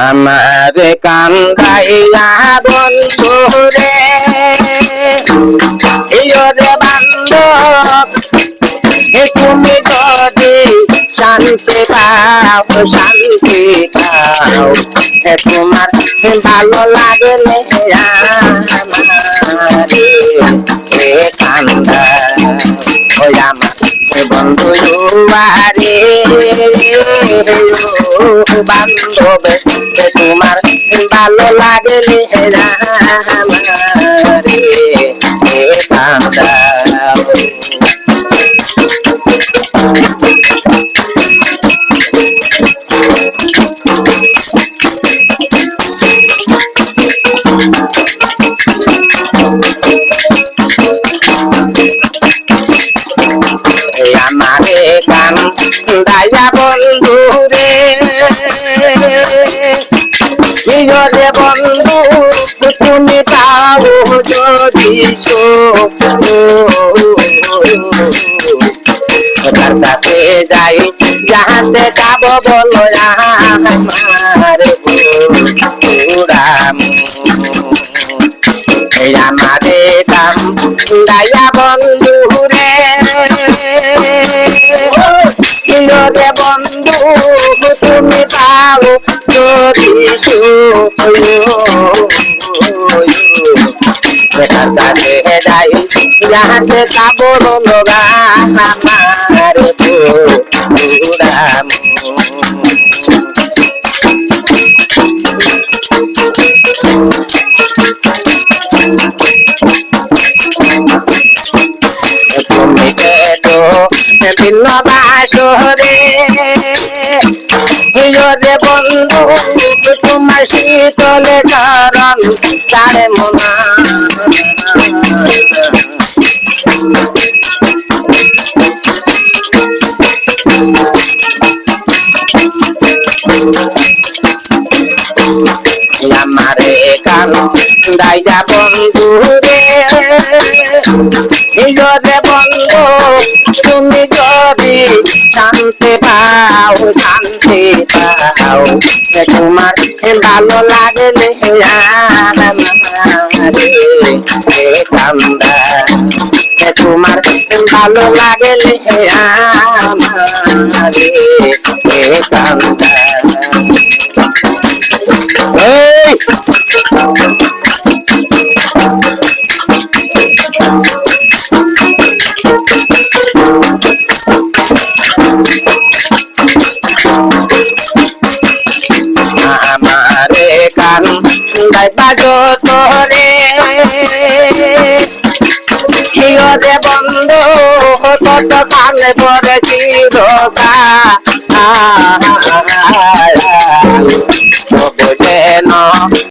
আমার কান্দাইয়া বন্ধু রে। রে বান্ধব তুমি যদি শান্তি পাও শান্তি পাও তোমার ভালো লাগলে আমারে। কান্দা ওই আমার বন্ধু আরে বান্ধব তোমার ভালো লাগলে আমারে গান দায়া বন্ধু রে নিজরে বন্ধু তুমি পাও যদি তার যাই যাহাতে যাব বলো আমার পুরাম এই আমারে রে বন্ধু তুমি পাও যদি বেটার কাছে যাই যাহাতে যাব লগা আমার পুরাম তুমি কেটো ভিন্ন বাসরে রে বন্ধু তোমার শীতলে চরণ তারে মনা দাইয়া বন্ধু রে। পাও শান্তি পাও এ তোমার ভালো লাগলে আমারে এ কান্দা তোমার ভালো লাগলে আমারে কান্দা আমারে কান বাজো তোরে। হিয়রে বন্ধ কত কানে পড়েছি চিরকা